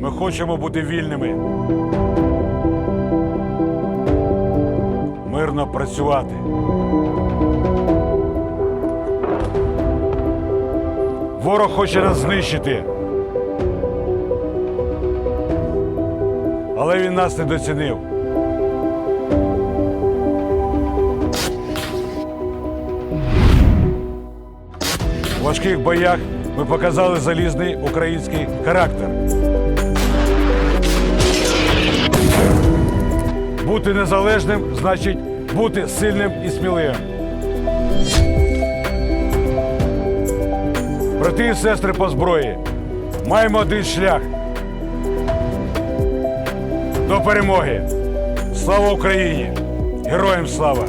Ми хочемо бути вільними. Мирно працювати. Ворог хоче нас знищити. Але він нас недоцінив. У важких боях ми показали залізний український характер. Бути незалежним значить бути сильним і сміливим. Брати і сестри по зброї, маємо один шлях до перемоги. Слава Україні! Героям слава!